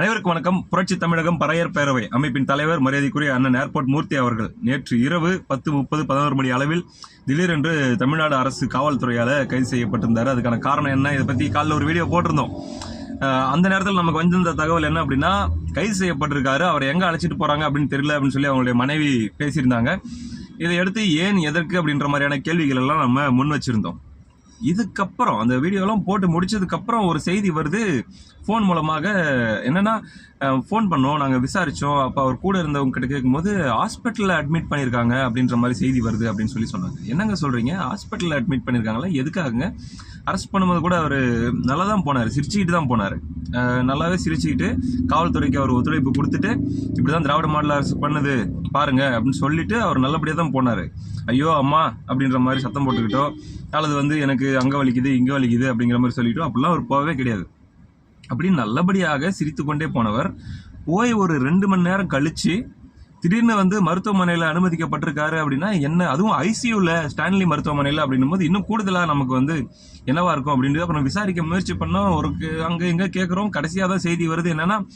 அனைவருக்கும் வணக்கம். புரட்சி தமிழகம் பறையர் பேரவை அமைப்பின் தலைவர் மரியாதைக்குரிய அண்ணன் ஏர்போர்ட் மூர்த்தி அவர்கள். நேற்று இரவு பத்து முப்பது பதினோரு மணி அளவில் திடீரென்று தமிழ்நாடு அரசு காவல்துறையால் கைது செய்யப்பட்டிருந்தார். அதுக்கான காரணம் என்ன? இதை பற்றி காலைல ஒரு வீடியோ போட்டிருந்தோம். அந்த நேரத்தில் நமக்கு வந்திருந்த தகவல் என்ன அப்படின்னா கைது செய்யப்பட்டிருக்காரு. அவர் எங்கே அழைச்சிட்டு போகிறாங்க அப்படின்னு தெரியல அப்படின்னு சொல்லி அவங்களுடைய மனைவி பேசியிருந்தாங்க. இதையடுத்து ஏன் எதற்கு அப்படின்ற மாதிரியான கேள்விகள் எல்லாம் நம்ம முன் வச்சிருந்தோம். இதுக்கப்புறம் அந்த வீடியோலாம் போட்டு முடிச்சதுக்கப்புறம் ஒரு செய்தி வருது. ஃபோன் மூலமாக என்னென்னா ஃபோன் பண்ணோம் நாங்கள் விசாரித்தோம் அப்போ அவர் கூட இருந்தவங்க கிட்ட கேட்கும்போது ஹாஸ்பிட்டலில் அட்மிட் பண்ணியிருக்காங்க அப்படின்ற மாதிரி செய்தி வருது அப்படின்னு சொல்லி சொன்னாங்க. என்னங்க சொல்கிறீங்க ஹாஸ்பிட்டலில் அட்மிட் பண்ணியிருக்காங்களா எதுக்காகங்க? அரெஸ்ட் பண்ணும்போது கூட அவர் நல்லா தான் போனார் சிரிச்சுக்கிட்டு தான் போனார். நல்லாவே சிரிச்சுக்கிட்டு காவல்துறைக்கு அவர் ஒத்துழைப்பு கொடுத்துட்டு இப்படி தான் திராவிட மாடல் அரசு பண்ணுது பாருங்க அப்படின்னு சொல்லிட்டு அவர் நல்லபடியாக தான் போனார். ஐயோ அம்மா அப்படின்ற மாதிரி சத்தம் போட்டுக்கிட்டோ அல்லது வந்து எனக்கு அங்கே வலிக்குது இங்கே வலிக்குது அப்படிங்கிற மாதிரி சொல்லிட்டோ அப்படிலாம் அவர் போகவே கிடையாது. அப்படி நல்லபடியாக சிரித்து கொண்டே போனவர் போய் ஒரு ரெண்டு மணி நேரம் கழித்து திடீர்னு வந்து மருத்துவமனையில் அனுமதிக்கப்பட்டிருக்காரு அப்படின்னா என்ன அதுவும் ஐசியூவில் ஸ்டான்லி மருத்துவமனையில் அப்படின்னும் போது இன்னும் கூடுதலாக நமக்கு வந்து என்னவா இருக்கும் அப்படின்றது அப்புறம் விசாரிக்க முயற்சி பண்ணோம். ஒரு அங்கே இங்கே கேட்குறோம் கடைசியாக தான் செய்தி வருது. என்னென்னா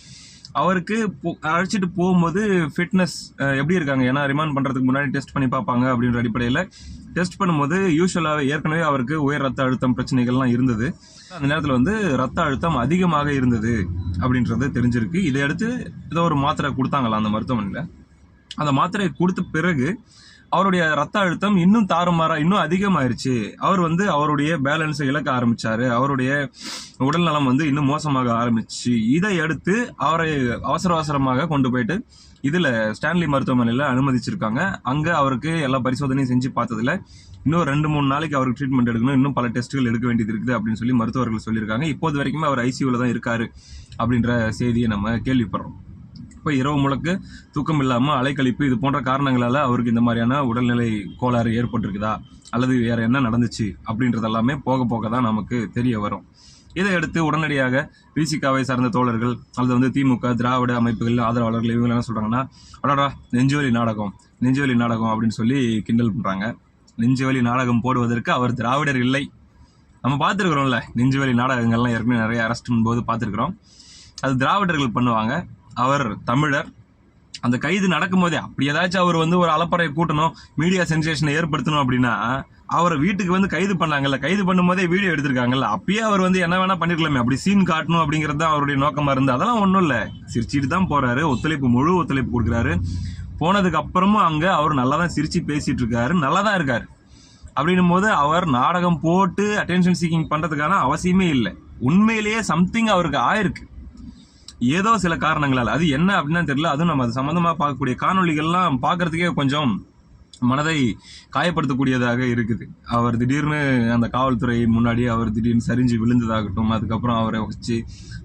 அவருக்கு போ- அழைச்சிட்டு போகும்போது ஃபிட்னஸ் எப்படி இருக்காங்க? ஏன்னா ரிமாண்ட் பண்ணுறதுக்கு முன்னாடி டெஸ்ட் பண்ணி பார்ப்பாங்க அப்படின்ற அடிப்படையில் டெஸ்ட் பண்ணும்போது யூஸ்வலாக ஏற்கனவே அவருக்கு உயர் ரத்த அழுத்தம் பிரச்சனைகள்லாம் இருந்தது. அந்த நேரத்தில் வந்து ரத்த அழுத்தம் அதிகமாக இருந்தது அப்படின்றது தெரிஞ்சிருக்கு. இதையடுத்து ஏதோ ஒரு மாத்திரை கொடுத்தாங்களா அந்த மருத்துவமனையில்? அந்த மாத்திரையை கொடுத்த பிறகு அவருடைய ரத்த அழுத்தம் இன்னும் தாறுமாறா இன்னும் அதிகமாயிருச்சு. அவர் வந்து அவருடைய பேலன்ஸை இழக்க ஆரம்பிச்சாரு. அவருடைய உடல் நலம் வந்து இன்னும் மோசமாக ஆரம்பிச்சு இதை அடுத்து அவரை அவசர அவசரமாக கொண்டு போயிட்டு இதில் ஸ்டான்லி மருத்துவமனையில் அனுமதிச்சிருக்காங்க. அங்கே அவருக்கு எல்லா பரிசோதனையும் செஞ்சு பார்த்ததில் இன்னும் ரெண்டு மூணு நாளைக்கு அவருக்கு ட்ரீட்மெண்ட் எடுக்கணும். இன்னும் பல டெஸ்ட்டுகள் எடுக்க வேண்டியது இருக்குது அப்படின்னு சொல்லி மருத்துவர்கள் சொல்லியிருக்காங்க. இப்போது வரைக்குமே அவர் ஐசியூவில் தான் இருக்கார் அப்படின்ற செய்தியை நம்ம கேள்விப்படுறோம். இப்போ இரவு முழுக்க தூக்கம் இல்லாமல் அலைக்கழிப்பு இது போன்ற காரணங்களால் அவருக்கு இந்த மாதிரியான உடல்நிலை கோளாறு ஏற்பட்டிருக்குதா? அல்லது வேறு என்ன நடந்துச்சு? அப்படின்றதெல்லாமே போக போக தான் நமக்கு தெரிய வரும். இதை அடுத்து உடனடியாக விசிகாவை சார்ந்த தோழர்கள் அல்லது வந்து திமுக திராவிட அமைப்புகள் ஆதரவாளர்கள் இவங்க என்ன சொல்கிறாங்கன்னா அடாடா நெஞ்சுவலி நாடகம் நெஞ்சுவலி நாடகம் அப்படின்னு சொல்லி கிண்டல் பண்ணுறாங்க நெஞ்சுவலி நாடகம் போடுவதற்கு அவர் திராவிடர் இல்லை. நம்ம பார்த்துருக்குறோம்ல நெஞ்சுவலி நாடகங்கள்லாம் ஏற்கனவே நிறைய அரெஸ்ட் போது பார்த்துருக்குறோம். அது திராவிடர்கள் பண்ணுவாங்க. அவர் தமிழர். அந்த கைது நடக்கும்போதே அப்படி ஏதாச்சும் அவர் வந்து ஒரு அலப்படையை கூட்டணும் மீடியா சென்சேஷனை ஏற்படுத்தணும் அப்படின்னா அவரை வீட்டுக்கு வந்து கைது பண்ணாங்கல்ல கைது பண்ணும்போதே வீடியோ எடுத்திருக்காங்கல்ல. அப்பயே அவர் வந்து என்ன வேணா பண்ணிருக்கலாமே. அப்படி சீன் காட்டணும் அப்படிங்கிறது தான் அவருடைய நோக்கமா இருந்து. அதெல்லாம் ஒன்றும் இல்லை. சிரிச்சிட்டு தான் போறாரு. ஒத்துழைப்பு முழு ஒத்துழைப்பு கொடுக்குறாரு. போனதுக்கு அப்புறமும் அங்க அவர் நல்லா தான் சிரிச்சு பேசிட்டு இருக்காரு. நல்லா தான் இருக்காரு. அப்படின்னும் போது அவர் நாடகம் போட்டு அட்டென்ஷன் சீக்கிங் பண்றதுக்கான அவசியமே இல்லை. உண்மையிலேயே சம்திங் அவருக்கு ஆயிருக்கு. ஏதோ சில காரணங்களால். அது என்ன அப்படின்னு தெரியல. அதுவும் நம்ம அது சம்மந்தமாக பார்க்கக்கூடிய காணொளிகள்லாம் பார்க்கறதுக்கே கொஞ்சம் மனதை காயப்படுத்தக்கூடியதாக இருக்குது. அவர் திடீர்னு அந்த காவல்துறை முன்னாடி அவர் திடீர்னு சரிஞ்சு விழுந்ததாகட்டும் அதுக்கப்புறம் அவரை வச்சு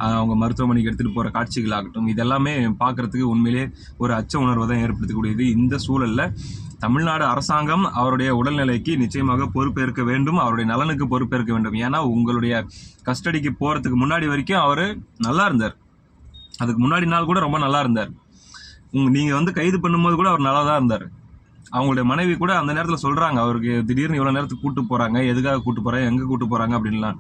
அவங்க மருத்துவமனைக்கு எடுத்துகிட்டு போகிற காட்சிகள் ஆகட்டும் இதெல்லாமே பார்க்கறதுக்கு உண்மையிலே ஒரு அச்ச உணர்வை தான் ஏற்படுத்தக்கூடியது. இந்த சூழலில் தமிழ்நாடு அரசாங்கம் அவருடைய உடல்நிலைக்கு நிச்சயமாக பொறுப்பேற்க வேண்டும் அவருடைய நலனுக்கு பொறுப்பேற்க வேண்டும். ஏன்னா உங்களுடைய கஸ்டடிக்கு போகிறதுக்கு முன்னாடி வரைக்கும் அவர் நல்லா இருந்தார். அதுக்கு முன்னாடி நாள் கூட ரொம்ப நல்லா இருந்தார். உங்க நீங்கள் வந்து கைது பண்ணும்போது கூட அவர் நல்லா தான் இருந்தார். அவங்களுடைய மனைவி கூட அந்த நேரத்தில் சொல்கிறாங்க அவருக்கு திடீர்னு இவ்வளோ நேரத்துக்கு கூட்டு போகிறாங்க எதுக்காக கூட்டு போகிறாங்க எங்கே கூட்டு போகிறாங்க அப்படின்லாம்.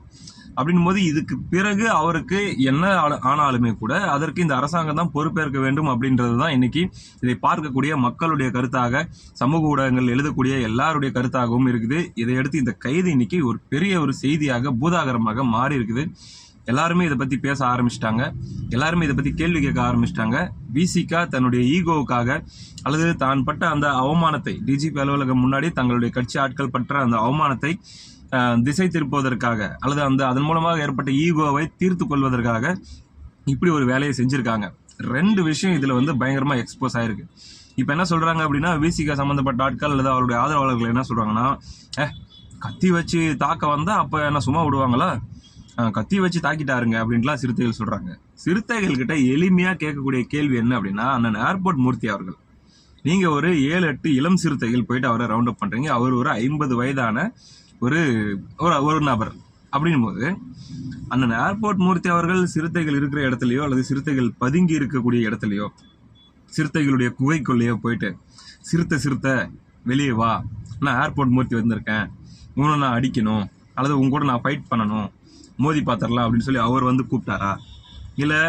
அப்படின்னும் போது இதுக்கு பிறகு அவருக்கு என்ன ஆனாலுமே கூட அதற்கு இந்த அரசாங்கம் தான் பொறுப்பேற்க வேண்டும் அப்படின்றது தான் இன்னைக்கு இதை பார்க்கக்கூடிய மக்களுடைய கருத்தாக சமூக ஊடகங்கள் எழுதக்கூடிய எல்லாருடைய கருத்தாகவும் இருக்குது. இதையடுத்து இந்த கைது இன்னைக்கு ஒரு பெரிய ஒரு செய்தியாக பூதாகரமாக மாறி இருக்குது எல்லாருமே இதை பற்றி பேச ஆரம்பிச்சிட்டாங்க. எல்லாருமே இதை பற்றி கேள்வி கேட்க ஆரம்பிச்சிட்டாங்க. விசிகா தன்னுடைய ஈகோவுக்காக அல்லது தான் பட்ட அந்த அவமானத்தை டிஜிபி அலுவலகம் முன்னாடி தங்களுடைய கட்சி ஆட்கள் பற்ற அந்த அவமானத்தை திசை திருப்புவதற்காக அல்லது அந்த அதன் மூலமாக ஏற்பட்ட ஈகோவை தீர்த்து கொள்வதற்காக இப்படி ஒரு வேலையை செஞ்சுருக்காங்க. ரெண்டு விஷயம் இதில் வந்து பயங்கரமாக எக்ஸ்போஸ் ஆயிருக்கு. இப்போ என்ன சொல்கிறாங்க அப்படின்னா விசிகா சம்மந்தப்பட்ட ஆட்கள் அல்லது அவருடைய ஆதரவாளர்கள் என்ன சொல்கிறாங்கன்னா கத்தி வச்சு தாக்க வந்தால் அப்போ என்ன சும்மா விடுவாங்களா? கத்தி வச்சு தாக்கிட்டாருங்க அப்படின்ட்டுலாம் சிறுத்தைகள் சொல்றாங்க. சிறுத்தைகள் கிட்ட எளிமையா கேட்கக்கூடிய கேள்வி என்ன அப்படின்னா அண்ணன் ஏர்போர்ட் மூர்த்தி அவர்கள். நீங்க ஒரு ஏழு எட்டு இளம் சிறுத்தைகள் போயிட்டு அவரை ரவுண்ட் அப் பண்றீங்க. அவர் ஒரு ஐம்பது வயதான ஒரு ஒரு ஒரு நபர் அப்படின்னும் போது அண்ணன் ஏர்போர்ட் மூர்த்தி அவர்கள் சிறுத்தைகள் இருக்கிற இடத்துலையோ அல்லது சிறுத்தைகள் பதுங்கி இருக்கக்கூடிய இடத்துலையோ சிறுத்தைகளுடைய குகைக்குள்ளேயோ போயிட்டு சிறுத்தை சிறுத்தை வெளியே வா. நான் ஏர்போர்ட் மூர்த்தி வந்திருக்கேன். உன்னை நான் அடிக்கணும். அல்லது உங்க கூட நான் ஃபைட் பண்ணணும். மோதி பார்த்துடலாம் அப்படின்னு சொல்லி அவர் வந்து கூப்பிட்டாரா? இல்லை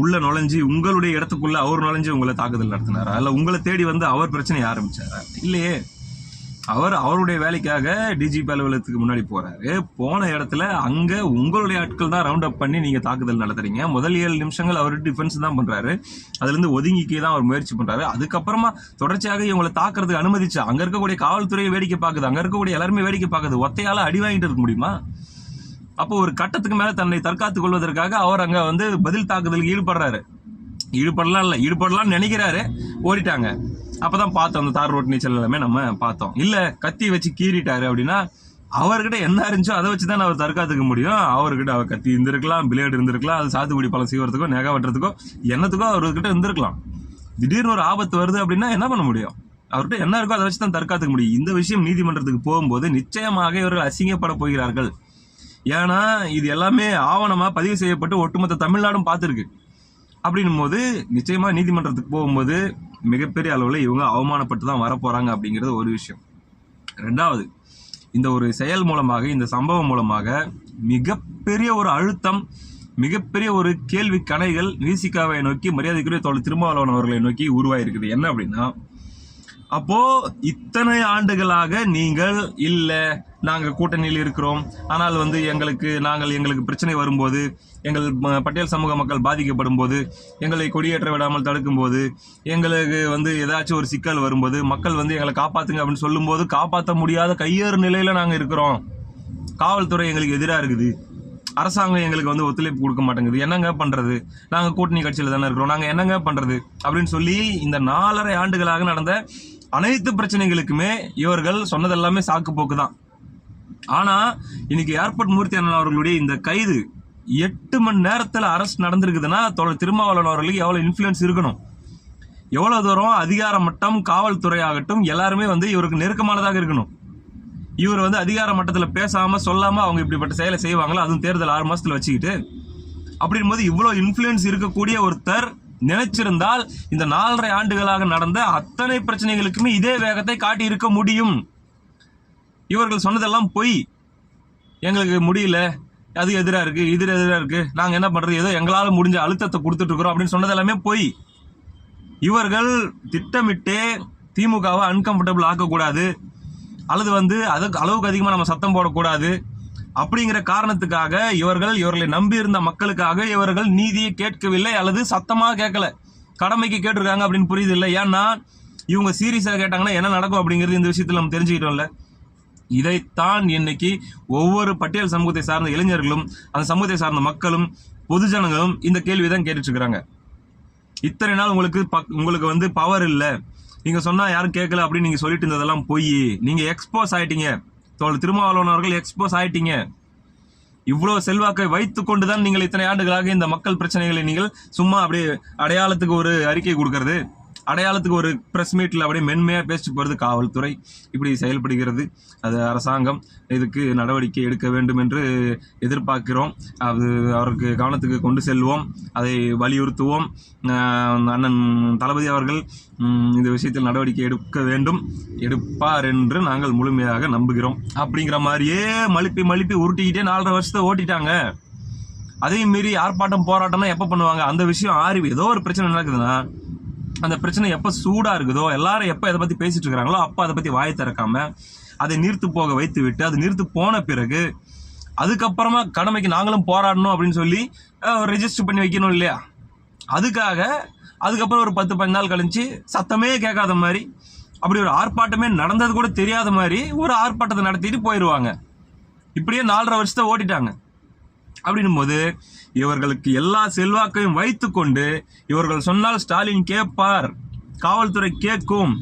உள்ள நுழைஞ்சு உங்களுடைய இடத்துக்குள்ள அவர் நுழைஞ்சு உங்களை தாக்குதல் நடத்தினாரா? இல்லை உங்களை தேடி வந்து அவர் பிரச்சனையை ஆரம்பிச்சாரா? இல்லையே. அவர் அவருடைய வேலைக்காக டிஜிபி அலுவலகத்துக்கு முன்னாடி போறாரு. போன இடத்துல அங்க உங்களுடைய ஆட்கள் தான் ரவுண்ட் அப் பண்ணி நீங்க தாக்குதல் நடத்துறீங்க. முதல் ஏழு நிமிஷங்கள் அவர் டிஃபென்ஸ் தான் பண்றாரு. அதுல இருந்து ஒதுங்கிக்கே தான் அவர் முயற்சி பண்றாரு. அதுக்கப்புறமா தொடர்ச்சியாக இவங்களை தாக்குறதுக்கு அனுமதிச்சு அங்க இருக்கக்கூடிய காவல்துறையை வேடிக்கை பார்க்குது அங்க இருக்கக்கூடிய எல்லாருமே வேடிக்கை பார்க்குது. ஒத்தையால அடி வாங்கிட்டு இருக்க முடியுமா? அப்போ ஒரு கட்டத்துக்கு மேல தன்னை தற்காத்துக் கொள்வதற்காக அவர் அங்க வந்து பதில் தாக்குதலுக்கு ஈடுபடுறாரு. ஈடுபடலாம் இல்லை ஈடுபடலாம்னு நினைக்கிறாரு. ஓடிட்டாங்க. அப்பதான் பார்த்தோம் அந்த தார் ரோட் நீச்சல் எல்லாமே நம்ம பார்த்தோம். இல்ல கத்தி வச்சு கீறிட்டாரு அப்படின்னா அவர்கிட்ட என்ன இருந்துச்சோ அதை வச்சு தான் அவர் தற்காத்துக்க முடியும். அவர்கிட்ட அவர் கத்தி இருந்திருக்கலாம் பிளேடு இருந்திருக்கலாம் அது சாத்துக்குடி பழம் செய்வதுக்கோ நெகை வெட்டுறதுக்கோ என்னத்துக்கோ அவர்கிட்ட இருந்திருக்கலாம். திடீர்னு ஒரு ஆபத்து வருது அப்படின்னா என்ன பண்ண முடியும்? அவர்கிட்ட என்ன இருக்கோ அதை வச்சு தான் தற்காத்துக்க முடியும். இந்த விஷயம் நீதிமன்றத்துக்கு போகும்போது நிச்சயமாக இவர்கள் அசிங்கப்பட போகிறார்கள். ஏன்னா இது எல்லாமே ஆவணமா பதிவு செய்யப்பட்டு ஒட்டுமொத்த தமிழ்நாடும் பார்த்துருக்கு. அப்படின்னும் போது நிச்சயமா நீதிமன்றத்துக்கு போகும்போது மிகப்பெரிய அளவில் இவங்க அவமானப்பட்டு தான் வரப்போறாங்க அப்படிங்கிறது ஒரு விஷயம். ரெண்டாவது இந்த ஒரு செயல் மூலமாக இந்த சம்பவம் மூலமாக மிகப்பெரிய ஒரு அழுத்தம் மிகப்பெரிய ஒரு கேள்வி கணைகள் விசிகாவை நோக்கி மரியாதைக்குரிய தோழர் திருமாவளவன் அவர்களை நோக்கி உருவாயிருக்குது. என்ன அப்படின்னா அப்போ இத்தனை ஆண்டுகளாக நீங்கள் இல்லை நாங்கள் கூட்டணியில் இருக்கிறோம். ஆனால் வந்து எங்களுக்கு நாங்கள் எங்களுக்கு பிரச்சனை வரும்போது எங்கள் பட்டியல் சமூக மக்கள் பாதிக்கப்படும் போது எங்களை கொடியேற்ற விடாமல் தடுக்கும் போது எங்களுக்கு வந்து ஏதாச்சும் ஒரு சிக்கல் வரும்போது மக்கள் வந்து எங்களை காப்பாற்றுங்க அப்படின்னு சொல்லும்போது காப்பாற்ற முடியாத கையேறு நிலையில் நாங்கள் இருக்கிறோம். காவல்துறை எங்களுக்கு எதிராக இருக்குது. அரசாங்கம் எங்களுக்கு வந்து ஒத்துழைப்பு கொடுக்க மாட்டேங்குது. என்னங்க பண்ணுறது நாங்கள் கூட்டணி கட்சியில் தானே இருக்கிறோம். நாங்கள் என்னங்க பண்ணுறது அப்படின்னு சொல்லி இந்த நாலரை ஆண்டுகளாக நடந்த அனைத்து பிரச்சனைகளுக்குமே இவர்கள் சொன்னதெல்லாமே சாக்கு போக்கு தான் ஆனால் இன்னைக்கு ஏர்போர்ட் மூர்த்தி அண்ணன் அவர்களுடைய இந்த கைது எட்டு மணி நேரத்தில் அரெஸ்ட் நடந்திருக்குதுன்னா திருமாவளவன் அவர்களுக்கு எவ்வளோ இன்ஃப்ளூயன்ஸ் இருக்கணும்? எவ்வளோ தூரம் அதிகார மட்டம் காவல்துறை ஆகட்டும் எல்லாருமே வந்து இவருக்கு நெருக்கமானதாக இருக்கணும். இவர் வந்து அதிகார மட்டத்தில் பேசாமல் சொல்லாமல் அவங்க இப்படிப்பட்ட செயலை செய்வாங்களா? அதுவும் தேர்தல் ஆறு மாதத்தில் வச்சுக்கிட்டு. அப்படின் போது இவ்வளோ இன்ஃபுளுன்ஸ் இருக்கக்கூடிய ஒருத்தர் நினைச்சிருந்தால் இந்த நாலரை ஆண்டுகளாக நடந்த அத்தனை பிரச்சனைகளுக்குமே இதே வேகத்தை காட்டி இருக்க முடியும். இவர்கள் சொன்னதெல்லாம் பொய். எங்களுக்கு முடியல. அது எதிராக இருக்கு இது எதிராக இருக்கு. நாங்கள் என்ன பண்ணுறது ஏதோ எங்களால் முடிஞ்ச அழுத்தத்தை கொடுத்துட்டு இருக்கிறோம் அப்படின்னு சொன்னது எல்லாமே பொய். இவர்கள் திட்டமிட்டே திமுகவை அன்கம்ஃபர்டபுள் ஆக்கக்கூடாது. அல்லது வந்து அதுக்கு அளவுக்கு அதிகமாக நம்ம சத்தம் போடக்கூடாது. அப்படிங்கிற காரணத்துக்காக இவர்கள் இவர்களை நம்பியிருந்த மக்களுக்காக இவர்கள் நீதியை கேட்கவில்லை அல்லது சத்தமாக கேட்கல. கடமைக்கு கேட்டிருக்காங்க அப்படின்னு புரியுது இல்லை. ஏன்னா இவங்க சீரியஸாக கேட்டாங்கன்னா என்ன நடக்கும் அப்படிங்கிறது இந்த விஷயத்தில் நம்ம தெரிஞ்சுக்கிட்டோம்ல. இதைத்தான் இன்னைக்கு ஒவ்வொரு பட்டியல் சமூகத்தை சார்ந்த இளைஞர்களும் அந்த சமூகத்தை சார்ந்த மக்களும் பொதுஜனங்களும் இந்த கேள்வி தான் கேட்டுட்டு இருக்கிறாங்க இத்தனை நாள் உங்களுக்கு பக்- உங்களுக்கு வந்து பவர் இல்லை. நீங்கள் சொன்னால் யாரும் கேட்கல அப்படின்னு நீங்கள் சொல்லிட்டு இருந்ததெல்லாம் போய். நீங்கள் எக்ஸ்போஸ் ஆயிட்டீங்க. தோழர் திருமாவளவன் அவர்கள் எக்ஸ்போஸ் ஆயிட்டீங்க. இவ்வளோ செல்வாக்கை வைத்துக்கொண்டு தான் நீங்கள் இத்தனை ஆண்டுகளாக இந்த மக்கள் பிரச்சனைகளை நீங்கள் சும்மா அப்படியே அடையாளத்துக்கு ஒரு அறிக்கை கொடுக்கறது. அடையாளத்துக்கு ஒரு ப்ரெஸ் மீட்டில் அப்படியே மென்மையாக பேசிட்டு போகிறது காவல்துறை. இப்படி செயல்படுகிறது. அது அரசாங்கம் இதுக்கு நடவடிக்கை எடுக்க வேண்டும் என்று எதிர்பார்க்கிறோம். அது அவருக்கு கவனத்துக்கு கொண்டு செல்வோம். அதை வலியுறுத்துவோம். அண்ணன் தளபதி அவர்கள் இந்த விஷயத்தில் நடவடிக்கை எடுக்க வேண்டும். எடுப்பார் என்று நாங்கள் முழுமையாக நம்புகிறோம். அப்படிங்கிற மாதிரியே மழுப்பி மழுப்பி உருட்டிக்கிட்டே நாலரை வருஷத்தை ஓட்டிட்டாங்க. அதையும் மீறி ஆர்ப்பாட்டம் போராட்டம்னா எப்போ பண்ணுவாங்க? அந்த விஷயம் ஆறி ஏதோ ஒரு பிரச்சனை நடக்குதுன்னா அந்த பிரச்சனை எப்ப சூடா இருக்குதோ எல்லாரும் எப்ப இதை பத்தி பேசிட்டு இருக்கிறாங்களோ அப்ப அதை பத்தி வாயை திறக்காம அதை நீர்த்து போக வைத்து விட்டு அது நீர்த்து போன பிறகு அதுக்கப்புறமா கடமைக்கு நாங்களும் போராடணும் அப்படின்னு சொல்லி ரெஜிஸ்டர் பண்ணி வைக்கணும் இல்லையா? அதுக்காக அதுக்கப்புறம் ஒரு பத்து பதினஞ்சு நாள் கழிச்சு சத்தமே கேட்காத மாதிரி அப்படி ஒரு ஆர்ப்பாட்டமே நடந்தது கூட தெரியாத மாதிரி ஒரு ஆர்ப்பாட்டத்தை நடத்திட்டு போயிடுவாங்க இப்படியே நாலரை வருஷத்தை ஓட்டிட்டாங்க. அப்படின்னும் போது இவர்களுக்கு எல்லா செல்வாக்கையும் வைத்துக்கொண்டு இவர்கள் சொன்னால் ஸ்டாலின் கேட்பார் காவல்துறை கேட்கும்.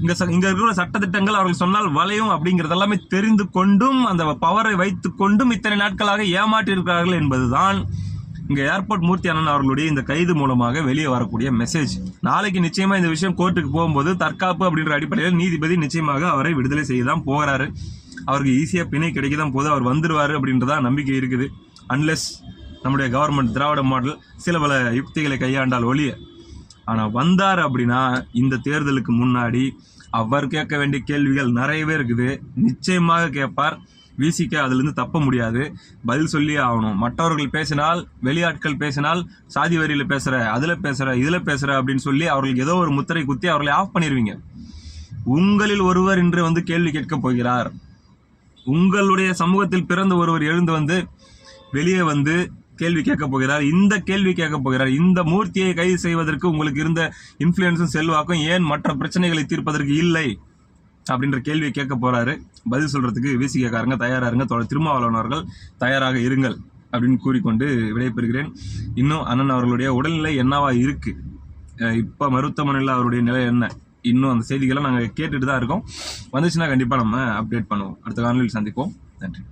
இங்க ச- இங்க இருக்கிற சட்டத்திட்டங்கள் அவர்கள் சொன்னால் வளையும் அப்படிங்கிறதெல்லாமே தெரிந்து கொண்டும் அந்த பவரை வைத்து கொண்டும் இத்தனை நாட்களாக ஏமாற்றி இருக்கிறார்கள் என்பதுதான் இங்க ஏர்போர்ட் மூர்த்தி அண்ணன் அவர்களுடைய இந்த கைது மூலமாக வெளியே வரக்கூடிய மெசேஜ் நாளைக்கு நிச்சயமா இந்த விஷயம் கோர்ட்டுக்கு போகும்போது தற்காப்பு அப்படின்ற அடிப்படையில் நீதிபதி நிச்சயமாக அவரை விடுதலை செய்ய தான் போகிறாரு அவருக்கு ஈஸியாக பிணை கிடைக்க தான் போது அவர் வந்துடுவார் அப்படின்றதா நம்பிக்கை இருக்குது. அன்லெஸ் நம்முடைய கவர்மெண்ட் திராவிட மாடல் சில பல யுக்திகளை கையாண்டால் ஒழிய. ஆனால் வந்தார் அப்படின்னா இந்த தேர்தலுக்கு முன்னாடி அவர் கேட்க வேண்டிய கேள்விகள் நிறையவே இருக்குது. நிச்சயமாக கேட்பார். விசிக்க அதுலேருந்து தப்ப முடியாது. பதில் சொல்லியே ஆகணும். மற்றவர்கள் பேசினால் வெளியாட்கள் பேசினால் சாதி வரியில் பேசுகிற அதில் பேசுகிற இதில் பேசுகிற அப்படின்னு சொல்லி அவர்களுக்கு ஏதோ ஒரு முத்திரை குத்தி அவர்களை ஆஃப் பண்ணிடுவீங்க உங்களில் ஒருவர் இன்று வந்து கேள்வி கேட்கப் போகிறார். உங்களுடைய சமூகத்தில் பிறந்த ஒருவர் எழுந்து வந்து வெளியே வந்து கேள்வி கேட்க போகிறார். இந்த கேள்வி கேட்க போகிறார். இந்த மூர்த்தியை கைது செய்வதற்கு உங்களுக்கு இருந்த இன்ஃப்ளூயன்ஸும் செல்வாக்கும் ஏன் மற்ற பிரச்சனைகளை தீர்ப்பதற்கு இல்லை? அப்படின்ற கேள்வியை கேட்க போறாரு. பதில் சொல்றதுக்கு விசிகக்காரங்க தயாரா இருங்க. தோழர் திருமாவளவன் அவர்கள் தயாராக இருங்கள் அப்படின்னு கூறிக்கொண்டு விடைபெறுகிறேன். இன்னும் அண்ணன் அவர்களுடைய உடல்நிலை என்னவா இருக்கு? இப்போ மருத்துவமனையில் அவருடைய நிலை என்ன? இன்னும் அந்த செய்திகளை நாங்கள் கேட்டுட்டு தான் இருக்கோம். வந்துச்சுன்னா கண்டிப்பாக நம்ம அப்டேட் பண்ணுவோம். அடுத்த காணொலியில் சந்திப்போம். நன்றி.